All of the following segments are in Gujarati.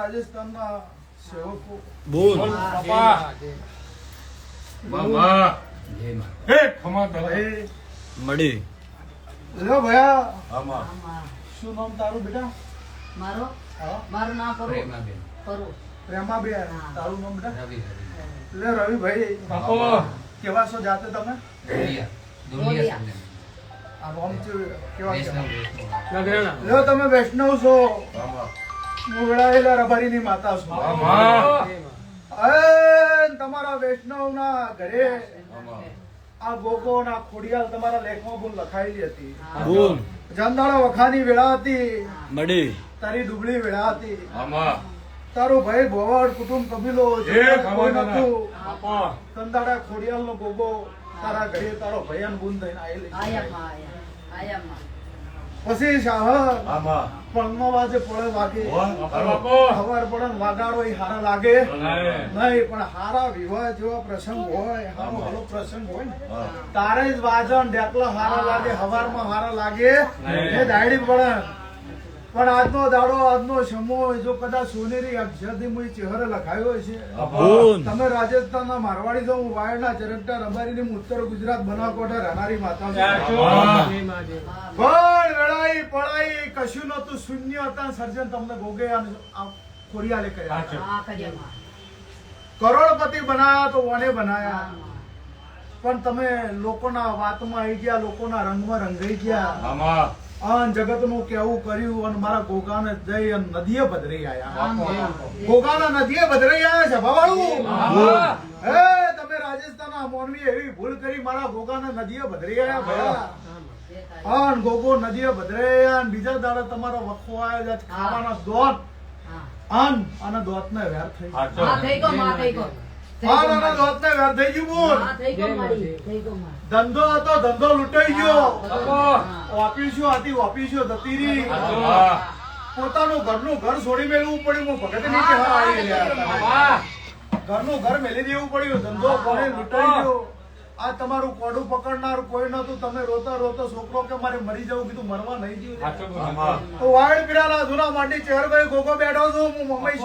રાજસ્થાનના સેવકો. બોલ. બાપા. બાબા હે ખમા તને ભાઈ મળી. ભયા. આમાં શું નામ તારું બેટા? મારો? મારું નામ પ્રેમાબેન. તારું નામ બેટા? લે રવિભાઈ. બાપો કેવા છો જાતે તમે? આ રોમ કેવા છો? તમે વૈષ્ણવ છો. વેળાયેલા રબારીની માતા છું. આમાં એ તમારા વૈષ્ણવના ઘરે આ ગોકો ના ખોડિયાલ તમારા લેખમાં ભૂલ લખાયેલી હતી. જંદાળા વખાની વેળા હતી. મળી તારી ડુબળી વેળા હતી. આમાં. તારો ભાઈ ભોવાડ કુટુંબ કબીલો નતું કંદાડા ખોડિયાલ નો ગોગો તારા ઘરે તારો ભયાન ગુણ થઈને આયેલી પછી શાહ પણનો વાજે પડે વાગે. ખબર પડે વાગાડો એ હારા લાગે. નહીં પણ હારા વિવાહ જેવા પ્રસંગ હોય હારો હારો પ્રસંગ હોય ને. તારે જ વાજન ડેકલા હારા લાગે હવારમાં હારા લાગે. એ દાયડી પડે. પણ આજનો દાડો આજનો સમય જો કદાચ સોનેરી અક્ષરથી મુઈ ચહેરો લખાયો છે. તમે રાજસ્થાનના મારવાડી તો હું વાયડના ચરકટા રબારીની ઉત્તર ગુજરાત બનાસકાંઠા રહેનારી માતા પણ લડાઈ પડાઈ કશું નતું શૂન્ય હતા. સર્જન તમને ભોગે અને આ કર્યા. કરોડપતિ બનાયા તો વણે બનાયા. પણ તમે લોકોના વાતમાં આવી ગયા લોકોના રંગમાં રંગાઈ ગયા. અન જગતનું કેવું કર્યું અને મારા ગોગાને જઈ અને નદીએ ભદરી આયા. ગોગાના નદીએ ભદરી આયા છે ભવાળું હે. તમે રાજસ્થાનના મોરવી એવી ભૂલ કરી મારા ગોગાના નદીએ ભદરી આયા ભયા અન ગોગો નદીએ ભદરે અને બીજા દાડે તમારો વખો આવ્યો છે ખાવાના દોત. અન અને દોતને વેર થઈ હા થઈ ગયો માં થઈ ગયો થઈ ગયું બોલ. ધંધો હતો ધંધો લૂંટાઈ ગયો. ઓફિસો હતી ઓફિસો જતી રહી. પોતાનું ઘરનું ઘર છોડી મેળવું પડ્યું. હું ભગતની કહેવા આવી રહ્યા ઘરનું ઘર મેલી દેવું પડ્યું. ધંધો કોને લૂંટાઈ ગયો. આ તમારું કોડું પકડનાર કોઈ નતું તમે રોતા રોતા છોકરો કે મારે મરી જવું કીધું મરવા નહીં જીવું તો વાળ પીડાના જૂના માટી ચેરભાઈ ગોગો બેઠો છું. હું મમ્મી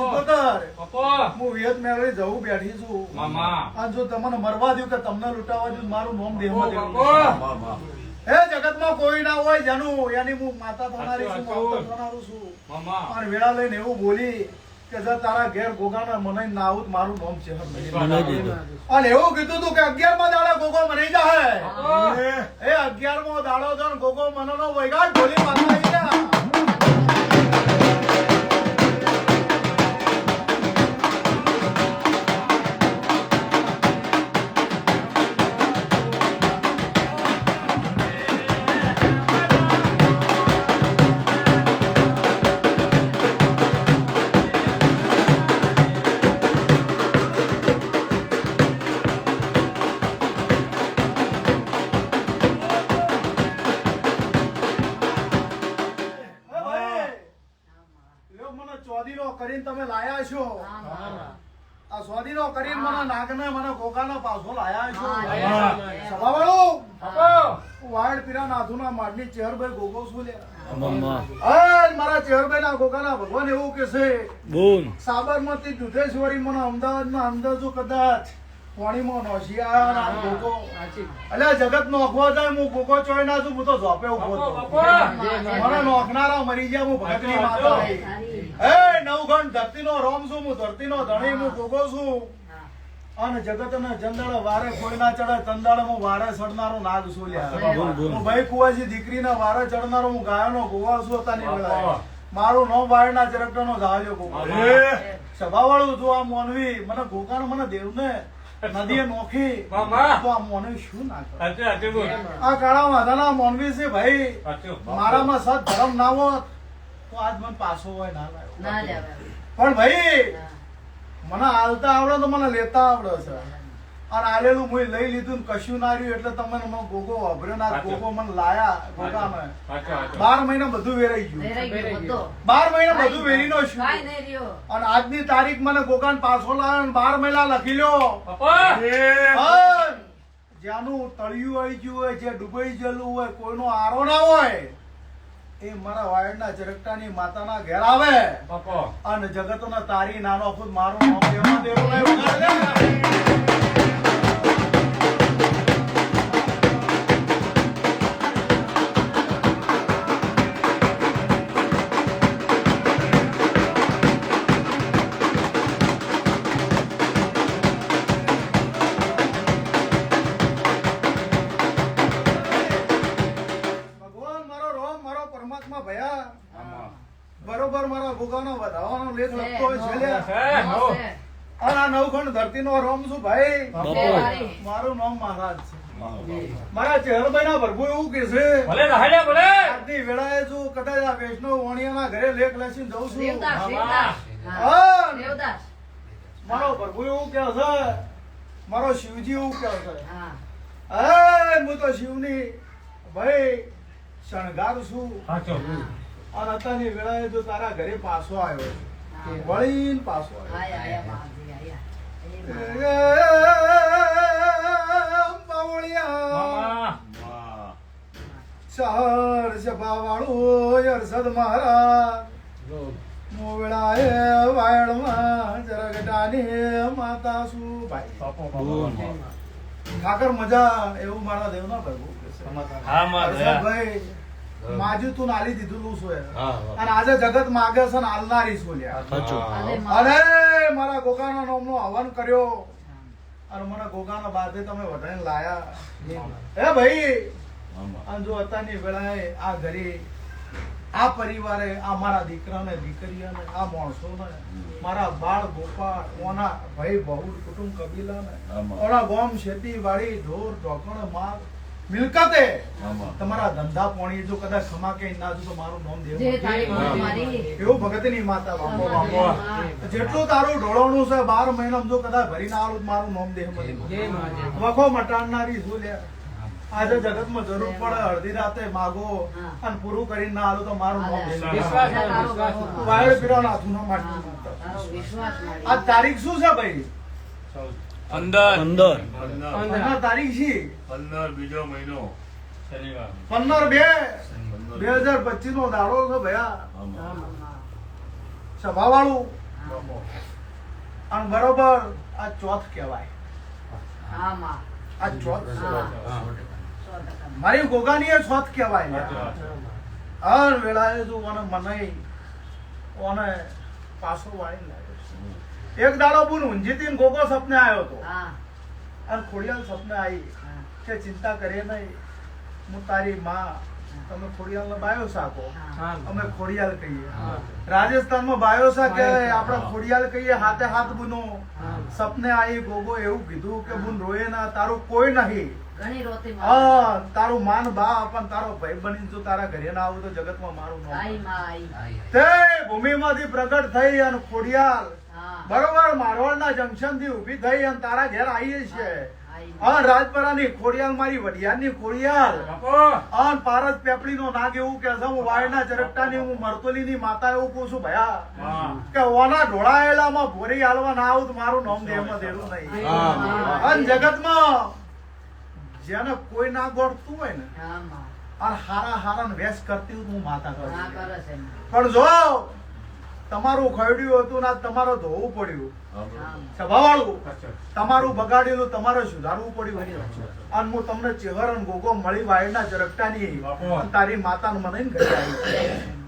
બાપો. હું વિયત મેળવી જવું બેઠી છું. મામા. આ જો તમને મરવા દઉં કે તમને લૂંટાવા દઉં મારું નોમ દેહમાં દેવું. હે જગતમાં કોઈ ના હોય જેનું એની હું માતા થનારી છું. થનારું મામા. વેળા લઈને એવું બોલી કે જો તારા ઘેર ગોગાના મને ના આવું મારું નામ છે અને એવું કીધું તું કે અગિયારમાં દાડે ગોગો મને જાય બાપો. એ અગિયારમાં દાડો જો ને ગોગો મનનો વૈગાટ ભોલી માતા વાડ નાથુના માડની ચેહરભાઈ ગોગો શું લે મારા ચેહરભાઈ ના ગોગાના ભગવાન એવું કે છે બોલ. સાબરમતી દુધેશ્વરી મને અમદાવાદના અંદર કદાચ પાણીમાં નોશિયા આ ગોગો. અલ્યા જગત નોખવા જાય હું ગોગો ચોય ના છું હું તો ઝોપે ઊભો હતો મને નોખનારા મરી ગયા હું ભગતની માતા. સારી, ધરતી નો ધરતીનો રોમ છું હું ધરતીનો ધણી હું ગોગો છું. અને જગતને જંદાળ વારે કોઈ ના ચડે તંદાળ હું વારે ચડનારો નાગ છું. હું ભાઈ કુવાજી દીકરીના વારે ચડનારો હું ગાયનો ગોવા છું તાની વેળાએ. મારું નો વાયના ચરકટાનો ઝાલ્યો ગોગો સભા વાળું જો આ મોનવી મને ગોગાનો મને દેવને નદીએ નોખી. તો આ મોનવી શું ના. આ કાળા માધાના મોનવી છે ભાઈ. મારામાં સદ ધર્મ ના હોત તો આજ મને પાછો હોય ના લાવ્યો પણ ભાઈ. મને હાલતા આવડે તો મને લેતા આવડે છે. અને આલેલું હું લઈ લીધું કશું ના રહ્યું એટલે તમે મને ગોગો વાપર્યો ના ગોગો મને લાયા ગોગામે. સાચું, સાચું. બાર મહિના બધું વેરાઈ ગયું. બાર મહિના બધું વેરી નો છું. અને આજની તારીખ મને ગોગાન પાછો લાવ્યો બાર મહિના લખી લ્યો. જ્યાંનું તળિયું આવી ગયું હોય જે ડૂબાઈ ગયેલું હોય કોઈનો આરો ના હોય. એ મારા વાયડના ચરકટાની માતાના ઘેર આવે. અને જગતનો તારી નાનો ખુદ મારું નામ દેવા દેવું પરમાત્મા ભયા. બરોબર મારા ભૂગાનો વધાવાનો લેખ લખતો હોય છે અને આ નવખંડ ધરતીનો રોમ છું ભાઈ. મારું નામ મહારાજ છે. મારા ચહેરભાઈ ના ભરભુ એવું કે છે. ભલે રાહડે ભલે. આજની વેળાએ જો કદાચ આ વૈષ્ણવ વાણિયાના ઘરે લેખ લખીને જઉં છું. મારો ભરભુ એવું કે છે. મારો શિવજી એવું કે છે. હા. હું તો શિવની ભાઈ શણગાર છું અને અત્યારની વેળાએ જો તારા ઘરે પાછો આવ્યો છે વળીને પાછો આવ્યો શહર સભાવાળું અરસદ મહારાજ. મોવડાએ વાયડમાં જરગટાની માતા શું ભાઈ. ઠાકર મજા એવું મારા દેવના પ્રભુ કે હા માજુ તું નાલી દીધું છું એ. અને આજે જગત માગે છે ને આલનારી છું અરે મારા ગોગાના નામનો હવન કર્યો. અને મને ગોગાના બાદે તમે વધારે લાયા. હે. ભાઈ અને જો અત્યારની વેળાએ આ ઘરે આ પરિવારે આ મારા દીકરાને દીકરીઓને આ માણસોને મારા બાળ ગોપાળ ઓના ભાઈ બહુ કુટુંબ કબીલાને ઓના ગોમ ખેતી વાડી ઢોર ઢોકણ માલ મિલકતે. તમારા ધંધા પોણી જો કદાચ ક્ષમા કે ના જો તો મારું નામ દેવ એવું ભગતની એવું ભગતની માતા બાપો બાપો જેટલું તારું ઢોળવાનું છે બાર મહિના જો કદાચ ભરી ના આવું મારું નામ દેહ વખો મટાડનારી શું લે? આજે જગતમાં જરૂર પડે અડધી રાતે માગો અને પૂરું કરીને ના આલું તો મારું નામ. વાયડ ના માટી. આ તારીખ શું છે ભાઈ? પંદર. પંદર. પંદર. તારીખ છે. પંદર બીજો મહિનો. પંદર બે. બે હજાર પચીસ નો દાડો છે ભયા સભા વાળું. અને બરોબર આ ચોથ કહેવાય. આ ચોથ. મારી ગોગાની ચોથ કહેવાય. હર વેળાએ જો મને મનાઈ ઓને પાછો વાળી એક દાડો બુન ઊંઝીથી ગોગો સપને આવ્યો હતો અને ખોડિયાલ સપને આવી કે ચિંતા કરીએ નહીં. હું તારી માં. તમે ખોડિયાલ નો બાયો સાકો. હા. અમે ખોડિયાલ કહીએ. રાજસ્થાન રાજસ્થાનમાં બાયો સા કે આપણે ખોડિયાલ કહીએ હાથે હાથ બુનો. સપને આવી ગોગો એવું કીધું કે બુન રોયે ના તારું કોઈ નહીં. માં. હા તારું માન બા પણ તારો ભાઈ બની જો તારા ઘરે ના આવું તો જગતમાં મારું નામ તે ભૂમિમાંથી પ્રગટ થઈ અને ખોડિયાલ હા. બરોબર મારવાડના જંકશનથી ઊભી થઈ અને તારા ઘેર આવીએ છે હા રાજપરાની ખોડિયાલ મારી વડિયારની ખોડિયાલ. અન પારસ પેપડી નો નાગ એવું કે છે હું વાયના ચરકટાની હું મરતોલી ની માતા એવું પૂછું ભયા હા. કે ઓના ઢોળાયેલામાં ભોરી હાલવા ના આવું મારું નામ દેહમાં દેરું નહીં. અન અન જગતમાં જેને કોઈ ના ગોળતું હોય ને હા, અને હારા હારા ને વેશ કરતી હું માતા કરું કરે છે માં. પણ જો તમારું ખરડ્યું હતું ને તમારો ધોવું પડ્યું. સભાવાળું તમારું બગાડેલું તમારે સુધારવું પડ્યું. અને હું તમને ચેહર અને ગોગો મળી વાયરના ના બાપો. નહીં તારી માતાને મને ઘરે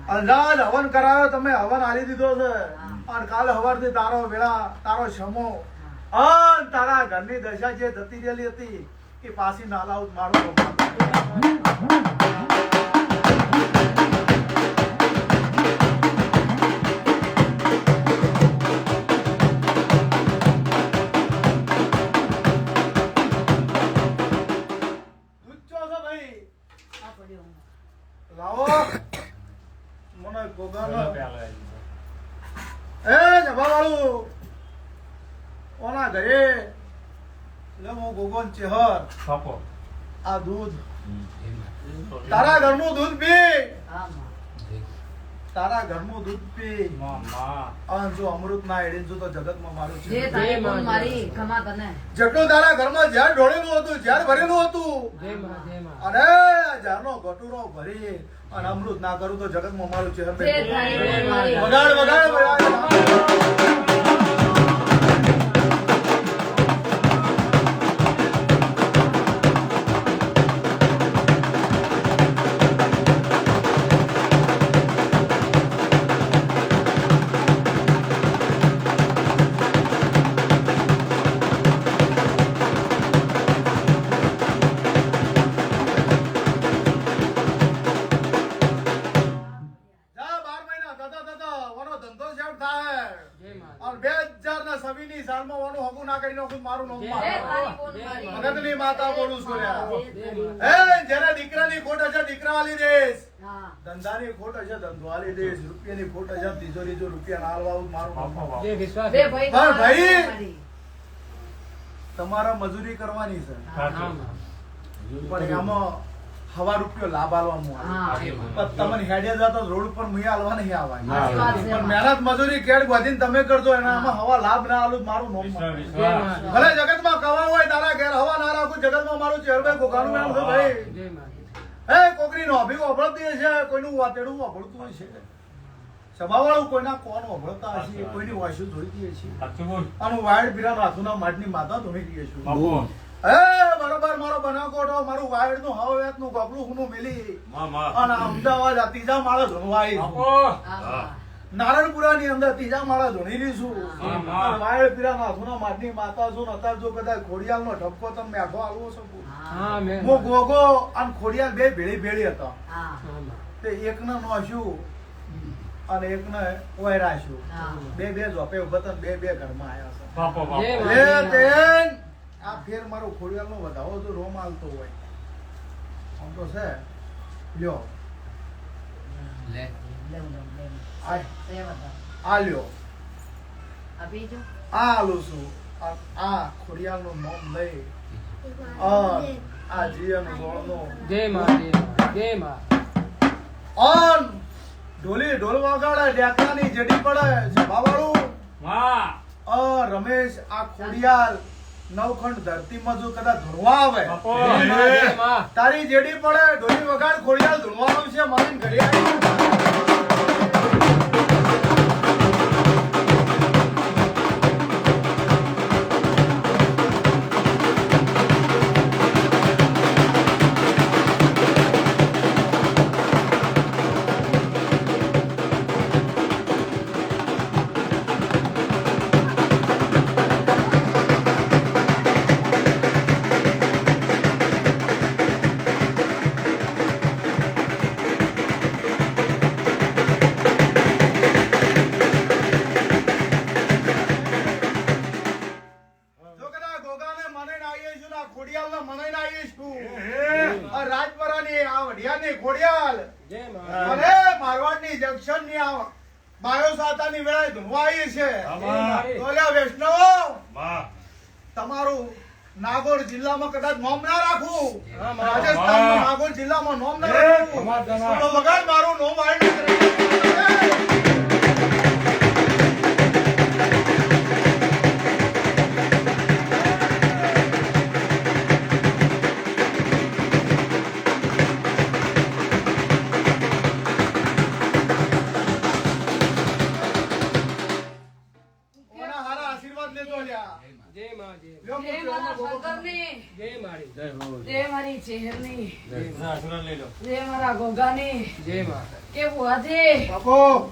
અંદાજ હવન કરાયો તમે હવન આલી દીધો છે. અને કાલે હવારથી તારો વેળા તારો સમો. અન તારા ઘરની દશા જે જતી રહેલી હતી એ પાછી ના લાવું તો મારું. દૂધ ચો છો ભાઈ. આ પડ્યું. લાવો મને ગોગાનો પહેલા એ જભા વાળું. ઓના ઘરે. લે હું ગોગોન ચેહર બાપો. આ દૂધ. તારા ઘરનું દૂધ પી. તારા ઘરનું દૂધ પી. મામા. જો અમૃત ના એડીને જો તો જગતમાં મારું છે. મારી જેટલું તારા ઘરમાં ઝેર ઢોળેલું હતું ઝેર ભરેલું હતું. અને આ ઝારનો ગટુરો ભરી અને અમૃત ના કરું તો જગતમાં મારું. વગાડ વગાડ વગાડ. ના સવીની સાલમાં ઓનું હગું ના કરી નાખું મારું નામ મારું. ભગતની માતા બોલું છું તારી. જેને દીકરાની ખોટ હશે દીકરાવાલી દેશ ધંધાની ખોટ હશે ધંધો વાલી દેશ રૂપિયાની ખોટ હશે તિજોરી જો રૂપિયા ના હાલવા મારું નામ બાપા, મારું. બાપા. બે ભાઈ પણ ભાઈ! તમારા મજૂરી કરવાની છે પણ એમાં હવા રૂપિયો લાભ આલવામાં આવે તમને હેડે જતા રોડ ઉપર મુયા આલવા નહીં છે. પણ મહેનત મજૂરી કેડ વધીને તમે કરજો એનામાં હવા લાભ ના આલું મારું નોમ. ભલે જગતમાં કવા હોય તારા ઘેર હવા ના રાખું જગતમાં મારું ચેરભાઈ ગોગાનું નામ છે ભાઈ. એ કોકરી નો અભિગો અભળતી હશે કોઈનું વાતેડું અભળતું હશે. સભાવાળું કોઈના કોણ અભળતા હશે કોઈની વાસુ જોઈતી હશે. સાચું બોલ. આનું વાયડ પીરાનો હાથુના માટની માતા ધોઈ દઈએ છું બાપુ. એ બરોબર મારો બનાકોટો મારું વાયડનું હવેતનું ગબડું હું મેલી. માં, માં. અને અમદાવાદ ત્રીજા માળે ધોવાઈ બાપુ. હા, હા. નારાયણપુરા ની અંદર ત્રીજા માળા ધોણી રહી છું. હા, હા. અને વાયડ પીરાનો હાથુના માટની માતા છું અત્યારે જો કદાચ ખોડિયાલ નો ઠપકો તમે આલવો છો હું. ગોગો અને ખોડિયાલ બે ભેળી ભેળી હતા. તે તે એકને નોશ્યું અને એકને હા. બે બે ઝોપે ઊભા બે બે ઘરમાં આયા છે આ ફેર મારો ખોડિયાલનો વધાવો તો રોમ હાલતો હોય. આમ તો છે. લ્યો. લે. આ આ લ્યો. આ આ આલું છું. આ- આ ખોડિયાલનું નામ લઈ આ જીયન ગોળનો. અન ઢોલી ઢોલ વગાડે ડેકાની જડી પડે જવાવાળું વાહ. અ રમેશ આ ખોડિયાલ નવખંડ ધરતીમાં જો કદાચ ધૂણવા આવે તારી જેડી પડે ઢોલી વગાડ ખોડિયાલ ધૂણવાનું છે મારી ઘરે ખોડિયાલને મનાઈને આવીએ આ રાજપરાની આ વઢિયાની ખોડિયાલ અને મારવાડની જંકશનની આ બાયો સાતાની વેળાએ ધૂણવા આવી છે. બાપા. વૈષ્ણવ તમારું નાગોર જિલ્લામાં કદાચ નોમ ના રાખું. રાજસ્થાન નાગોર જિલ્લામાં નોમ ના રાખવું રાખું તો વગર મારું નોમ આવી જય માતા કેવું બુઆજી. બાપુ